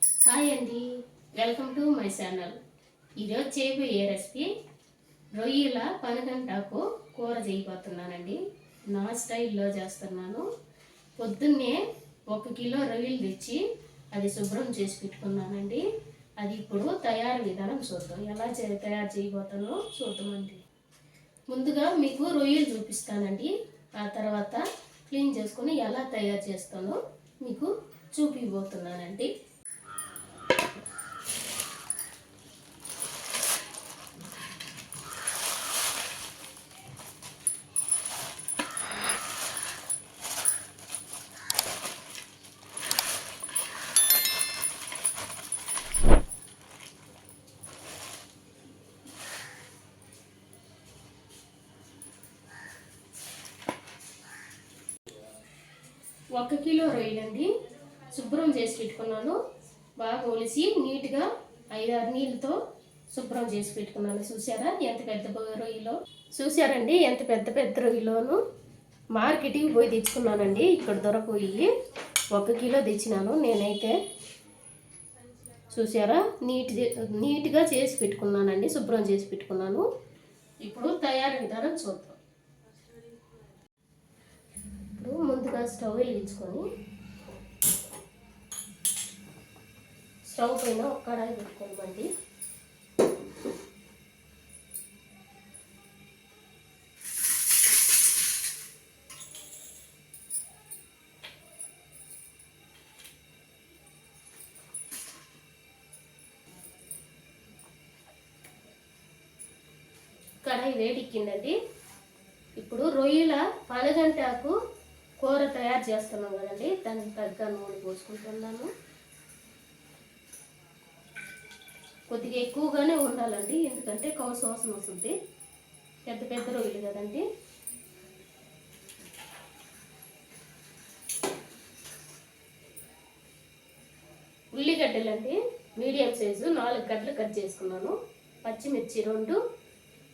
Hi అండి. Welcome to my channel ఈరోజు చేయబోయే రెసిపీ రొయ్యల పనగంటాకు కూర చేయబోతున్నానండి. నా స్టైల్లో చేస్తున్నాను. పొద్దున్నే ఒక కిలో రొయ్యలు తెచ్చి అది శుభ్రం చేసి పెట్టుకున్నానండి. అది ఇప్పుడు తయారు విధానం చూద్దాం. ఎలా చే తయారు చేయబోతానో చూద్దామండి. ముందుగా మీకు రొయ్యలు చూపిస్తానండి. ఆ తర్వాత క్లీన్ చేసుకొని ఎలా తయారు చేస్తానో మీకు చూపిపోతున్నానండి ఒక కిలో రొయ్యలండి. శుభ్రం చేసి పెట్టుకున్నాను. బాగా ఒలిసి నీట్గా ఐదారు నీళ్ళతో శుభ్రం చేసి పెట్టుకున్నాను. చూసారా ఎంత పెద్ద రొయ్యలో? చూసారండి ఎంత పెద్ద పెద్ద రొయ్యలోను మార్కెట్కి పోయి తెచ్చుకున్నానండి. ఇక్కడ దొరకపోయి ఒక కిలో తెచ్చినాను నేనైతే. చూసారా నీట్ నీట్గా చేసి పెట్టుకున్నానండి. శుభ్రం చేసి పెట్టుకున్నాను. ఇప్పుడు తయారైన విధానం చూద్దాం. ఇప్పుడు ముందుగా స్టవ్ వెలిగించుకొని స్టవ్ పైన ఒక కడాయి పెట్టుకోమండి కడాయి వేడిక్కిందండి. ఇప్పుడు రొయ్యల పనగంటాకు కూర తయారు చేస్తున్నాం కదండి. దానికి తగ్గ నూనె పోసుకుంటున్నాను. కొద్దిగా ఎక్కువగానే ఉండాలండి. ఎందుకంటే కౌసు వాసన వస్తుంది. పెద్ద పెద్ద రొయ్యలు కదండి. ఉల్లిగడ్డలండి. మీడియం సైజు నాలుగు గడ్డలు కట్ చేసుకున్నాను. పచ్చిమిర్చి రెండు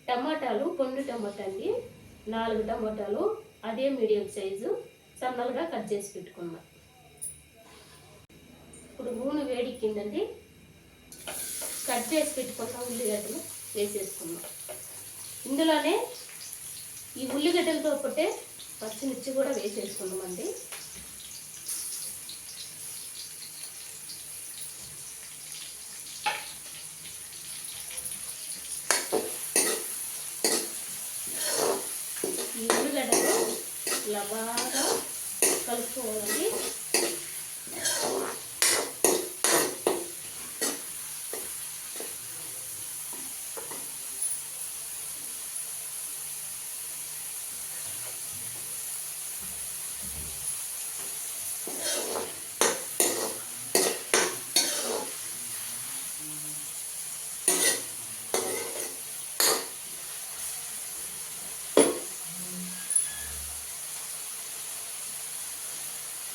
టమాటాలు పండు టమాటా అండి. నాలుగు టమాటాలు అదే మీడియం సైజు. సన్నలుగా కట్ చేసి పెట్టుకున్నాం. ఇప్పుడు నూనె వేడిక్కిందండి. కట్ చేసి పెట్టుకున్న ఉల్లిగడ్డలు వేసేసుకున్నాం. ఇందులోనే ఈ ఉల్లిగడ్డలతో ఒకటే పచ్చిమిర్చి కూడా వేసేసుకున్నామండి. ఈ ఉల్లిగడ్డలు ఇలా బాగా కలుపుకోవాలండి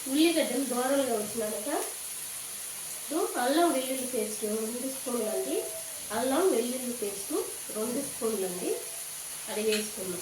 ఉల్లిగడ్డలు దోరలుగా వచ్చినాక అల్లం వెల్లుల్లి పేస్ట్ రెండు స్పూన్లు అండి. అల్లం వెల్లుల్లి పేస్ట్ రెండు స్పూన్లు అండి. అది వేసుకున్నాం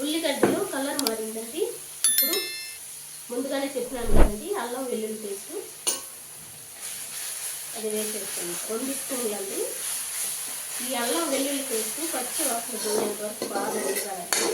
ఉల్లిగడ్డలు కలర్ మారిందండి ఇప్పుడు ముందుగానే చెప్పినాను కదండి అల్లం వెల్లుల్లి పేస్ట్. అది వేసేస్తాను రెండు స్పూన్లు అండి ఈ అల్లం వెల్లుల్లి పేస్ట్ పచ్చి వాసన పోయేంత వరకు బాగా వేగాలండి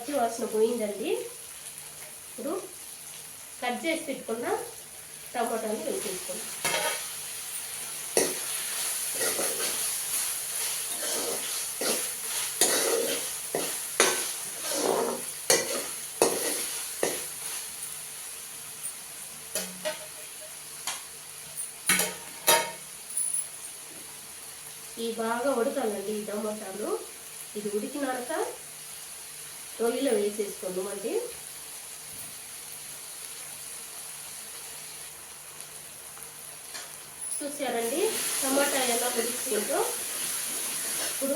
పచ్చి వాసన పోయిందండి. ఇప్పుడు కట్ చేసి పెట్టుకున్న టమాటాలు వేసేసుకుందాం. ఈ బాగా ఉడకాలండి ఈ టమాటాలు. ఇది ఉడికినాక రొయ్యలో వేసేసుకుందామండి చూసారండి? టమాటా ఎలా ఉడికిందో. ఇప్పుడు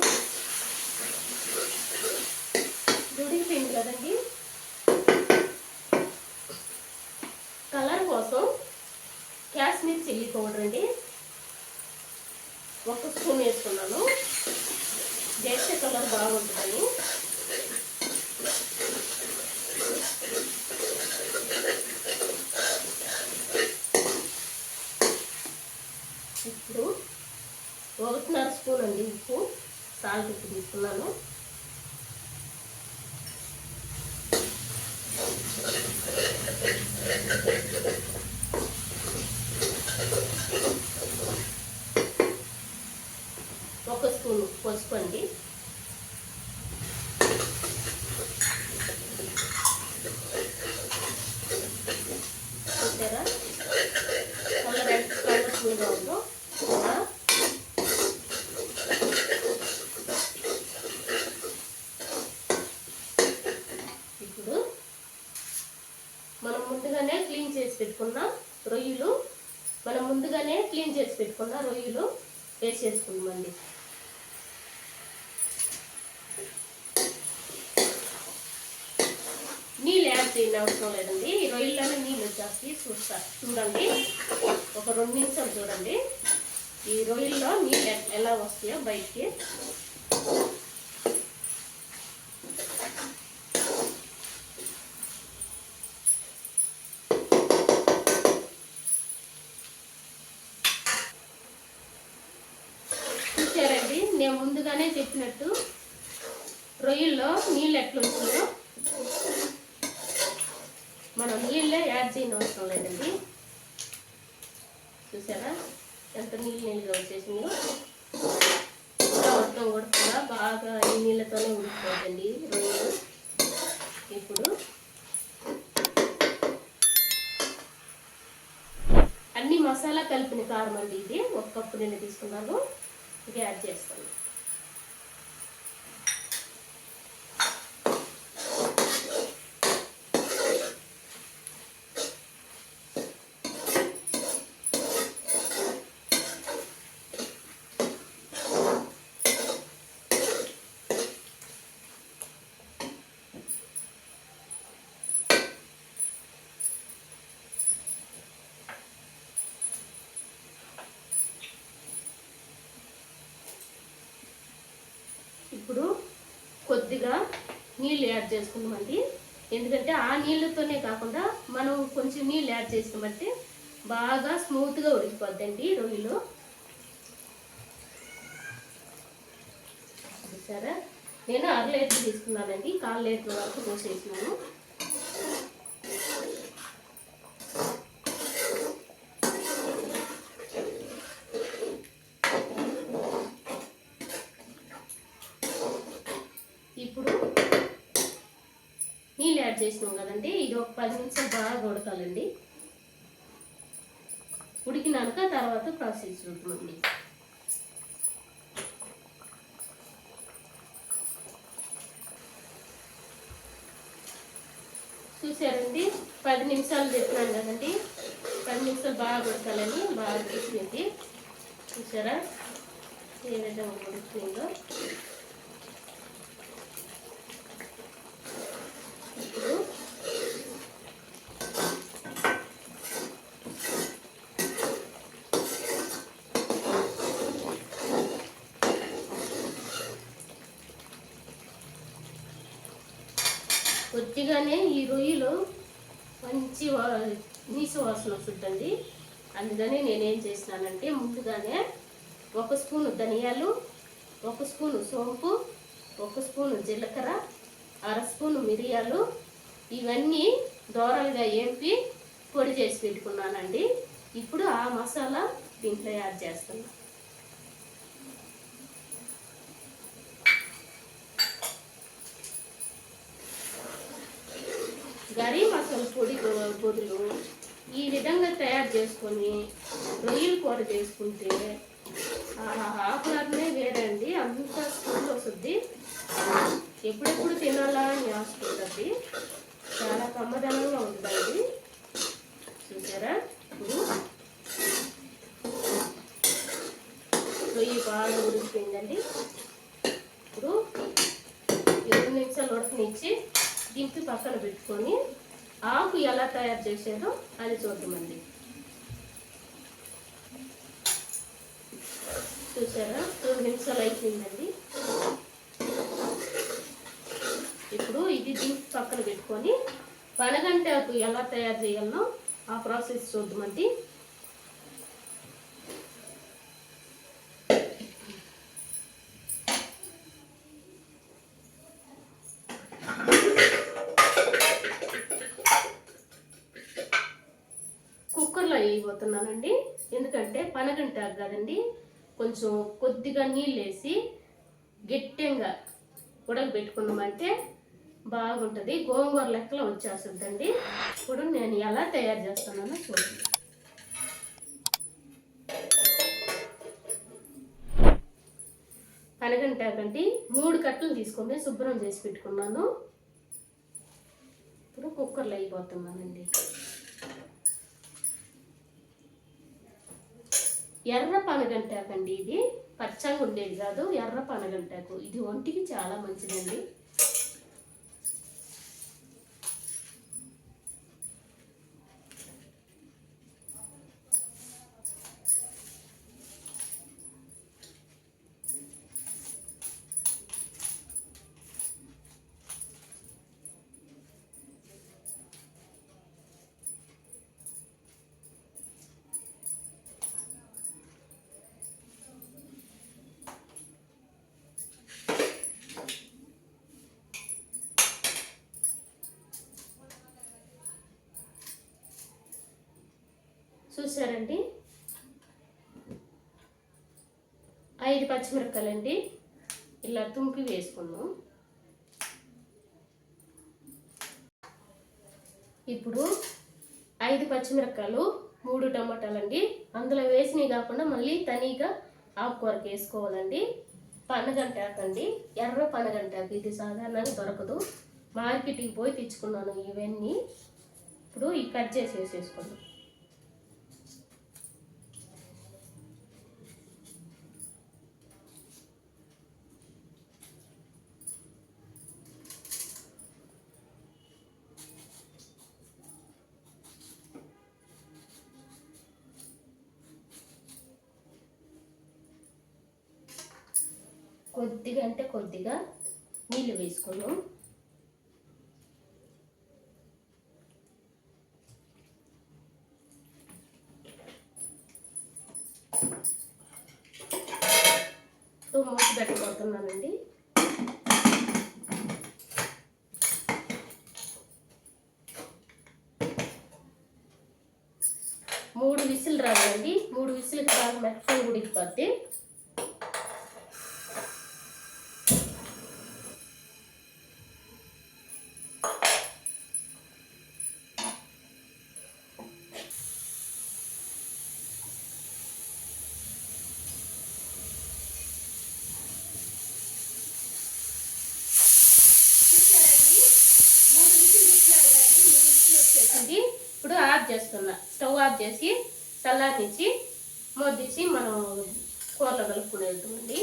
ఉడికిపోయింది కదండి? కలర్ కోసం కాశ్మీర్ చిల్లీ పౌడర్ అండి. ఒక స్పూన్ వేసుకున్నాను. వేస్తే కలర్ బాగుంటుందని ఇప్పుడు ఒకటిన్నర స్పూన్ అండి ఉప్పు సాల్ట్ ఉప్పు తీసుకున్నాను ఒక స్పూన్ పసుపు అండి చూసారా కలర్ ఎంత కలర్ఫుల్గా ఉందో ఇలా ఇప్పుడు మనం ముందుగానే క్లీన్ చేసి పెట్టుకున్న రొయ్యలు మనం ముందుగానే క్లీన్ చేసి పెట్టుకున్న రొయ్యలు వేసేసుకుందామండి. నీళ్ళు యాడ్ చేయని అవసరం లేదండి. ఈ రొయ్యల్లోనే నీళ్ళు వచ్చేసి చూస్తా చూడండి. ఒక రెండు నిమిషాలు చూడండి. ఈ రొయ్యల్లో నీళ్ళు ఎలా వస్తాయో బయటికి చూసారండి నేను ముందుగానే చెప్పినట్టు రొయ్యల్లో నీళ్ళు ఎట్లా వచ్చినాయో మనం నీళ్ళే యాడ్ చేయని అవసరం లేదండి. చూసారా? ఎంత నీళ్ళు నీళ్ళుగా వచ్చేసిందో. ఇంకా మొత్తం ఉడకగా బాగా ఈ నీళ్ళతోనే ఉడికిపోతుంది రొయ్యలు. ఇప్పుడు అన్ని మసాలా కలిపిన కారం అండి ఇది. ఒక కప్పు నేను తీసుకున్నాను. ఇది యాడ్ చేస్తాను. ఇప్పుడు కొద్దిగా నీళ్ళు యాడ్ చేసుకుందామండి ఎందుకంటే ఆ నీళ్ళతోనే కాకుండా మనం కొంచెం నీళ్ళు యాడ్ చేసామంటే బాగా స్మూత్గా ఉడికిపోద్దండి రొయ్యలు. చూసారా? నేను అర లీటర్ తీసుకున్నానండి. కాల్ లీటర్ వరకు పోసేసినాను ఇప్పుడు నీళ్ళు యాడ్ చేసినాం కదండి. ఇది ఒక పది నిమిషాలు బాగా ఉడకాలండి. ఉడికినాక తర్వాత ప్రాసెస్ చూద్దామండి చూసారండి? పది నిమిషాలు చెప్పినాను కదండి. పది నిమిషాలు బాగా ఉడకాలని బాగా ఉడికింది. చూసారా? ఏ విధంగా ఉడుకుతుందో కొద్దిగానే ఈ రొయ్యలు మంచి వా- నీసు వాసన వస్తుందండి. అందుకని నేనేం చేసినానంటే ముందుగానే ఒక స్పూను ధనియాలు ఒక స్పూను సోంపు ఒక స్పూను జీలకర్ర అర స్పూను మిరియాలు ఇవన్నీ దోరలుగా ఏంపి పొడి చేసి పెట్టుకున్నానండి. ఇప్పుడు ఆ మసాలా దీంట్లో యాడ్ చేస్తున్నాను గరీ మసాలా పొడి బ- బదులు ఈ విధంగా తయారు చేసుకొని రొయ్యలు కూర చేసుకుంటే ఆకులనే వేరండి అంత స్కూల్ వస్తుంది. ఎప్పుడెప్పుడు తినాలా అని ఆశపడుతుంది చాలా కమ్మదనంగా ఉంటుందండి చూసారా? ఇప్పుడు రొయ్యి బాగా ఉడికిపోయిందండి. ఇప్పుడు ఇరవై నిమిషాలు ఉడకనిచ్చి దింపి పక్కన పెట్టుకొని ఆకు ఎలా తయారు చేసేదో అది చూద్దామండి. చూసారా? టూ నిమిషాలు అయిపోయిందండి. ఇప్పుడు ఇది దింపి పక్కన పెట్టుకొని పనగంటే ఆకు ఎలా తయారు చేయాలనో ఆ ప్రాసెస్ చూద్దామండి కుక్కర్లో వేయబోతున్నానండి ఎందుకంటే పనగంటారు కదండి. కొంచెం కొద్దిగా నీళ్ళు వేసి గట్టిగా ఉడకబెట్టుకున్నామంటే బాగుంటుంది. గోంగూర లెక్కలో వచ్చేస్తుందండి. ఇప్పుడు నేను ఎలా తయారు చేస్తున్నానో చూడండి. పనగంటాకండి. మూడు కట్టలు తీసుకొని శుభ్రం చేసి పెట్టుకున్నాను. ఇప్పుడు కుక్కర్లో అయిపోతున్నానండి. ఎర్ర పనగంటాకండి ఇది. పచ్చగా ఉండేది కాదు. ఎర్ర పనగంటాకు. ఇది ఒంటికి చాలా మంచిదండి. చూసారండి? ఐదు పచ్చిమిరపకాయలండి. ఇలా తుంపి వేసుకున్నాం. ఇప్పుడు ఐదు పచ్చిమిరపకాయలు మూడు టమాటాలండి. అందులో వేసినవి కాకుండా మళ్ళీ తనీగా ఆకుకూరకు వేసుకోవాలండి. పనగంటాకండి ఎర్ర పనగంటాకు ఇది సాధారణంగా దొరకదు. మార్కెట్కి పోయి తెచ్చుకున్నాను ఇవన్నీ. ఇప్పుడు ఈ కట్ చేసి వేసేసుకున్నాను కొద్దిగా అంటే కొద్దిగా నీళ్ళు వేసుకున్నాం. తో మూత పెట్టబోతున్నానండి. మూడు విసులు రావాలండి. మూడు విసులకి బాగా మెత్తగా ఉడికిపోద్ది చూసారండి మూడు విసులు పెట్టినాడు కదండి మూడు విసులు వచ్చేసింది ఇప్పుడు ఆఫ్ చేస్తున్నా. స్టవ్ ఆఫ్ చేసి చల్లారించి మొద్దిచ్చి మనం కూరలో కలుపుకుని వెళ్తామండి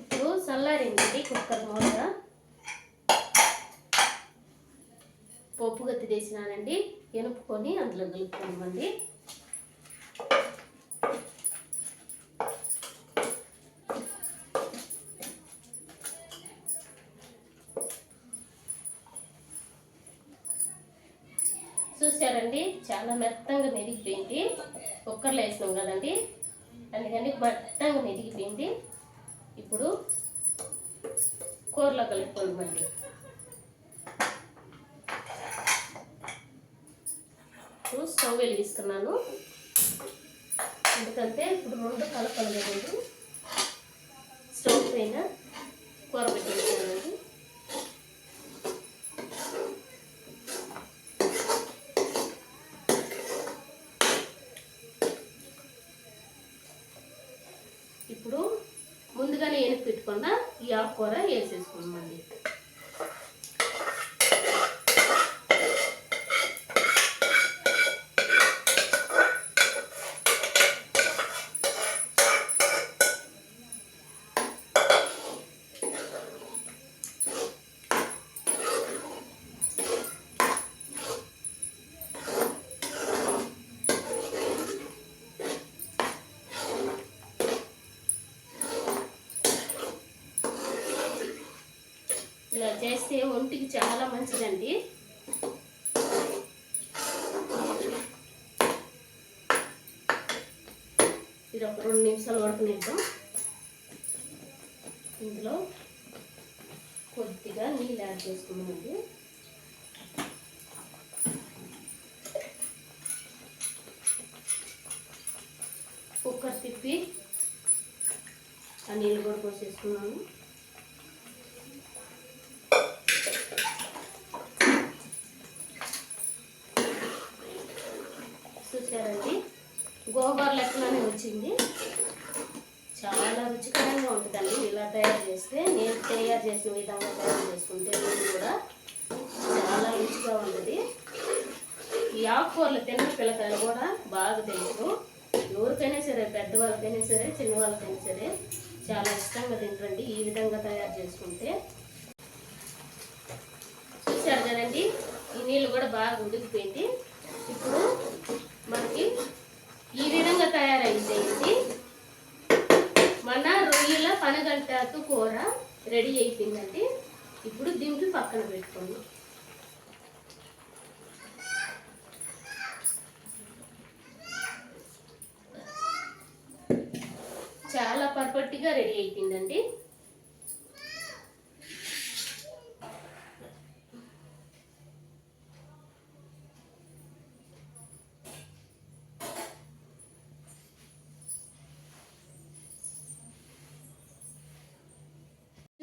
ఇప్పుడు చల్లారిందండి కుక్కర్ మూత. పప్పు గత్తి తీసినానండి. ఎనుపుకొని అందులో కలుపుకోమండి చూసారండి చాలా మెత్తంగా మెరిగిపోయింది. కుక్కర్లో వేసినాం కదండి. అందుకని మెత్తంగా మెరిగిపోయింది. ఇప్పుడు కూరలో కలుపుకోండి మళ్ళీ స్టవ్ వెలిగిస్తున్నాను. ఎందుకంటే ఇప్పుడు రెండు కలపలు కదండి. స్టవ్ పైన కూర పెట్టేసానండి ఇప్పుడు ముందుగానే ఎనుపు పెట్టుకున్న ఈ ఆకుకూర వేసేసుకున్నామండి ఇలా చేస్తే ఒంటికి చాలా మంచిదండి. ఇది ఒక రెండు నిమిషాలు ఉడకనిద్దాం. ఇందులో కొద్దిగా నీళ్ళు యాడ్ చేసుకున్నామండి కుక్కర్ తిప్పి ఆ నీళ్ళు కూడా పోసేసుకున్నాము చూసారండి గోంగూర లెక్కలోనే వచ్చింది చాలా రుచికరంగా ఉంటుందండి ఇలా తయారు చేస్తే నేను తయారు చేసిన విధంగా తయారు చేసుకుంటే ఇది కూడా చాలా రుచిగా ఉంటుంది. ఈ ఆకుకూరలు తిన్న పిల్లకాయలు కూడా బాగా తెలుసు ఎవరికైనా సరే పెద్దవాళ్ళకైనా సరే చిన్నవాళ్ళకైనా సరే చాలా ఇష్టంగా తింటండి ఈ విధంగా తయారు చేసుకుంటే. చూశారు కదండి ఈ నీళ్ళు కూడా బాగా ఉడికిపోయింది. ఇప్పుడు మనకి ఈ విధంగా తయారైంది. మన రొయ్యల పనగంటాకు కూర రెడీ అయిపోయిందండి ఇప్పుడు దీంట్లో పక్కన పెట్టుకోండి. చాలా పర్ఫెక్ట్గా రెడీ అయిపోయిందండి.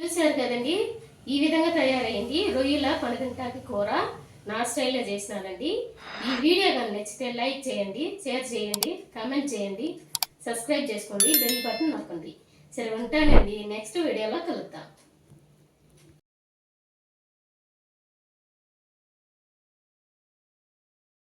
చూశారు కదండి? ఈ విధంగా తయారైంది. రొయ్యల పనగంటాకి కూర నా స్టైల్లో చేసినానండి. ఈ వీడియో కానీ నచ్చితే లైక్ చేయండి షేర్ చేయండి కామెంట్ చేయండి సబ్స్క్రైబ్ చేసుకోండి బెల్ బటన్ నొక్కండి. సరే ఉంటానండి. నెక్స్ట్ వీడియోలో కలుద్దాం.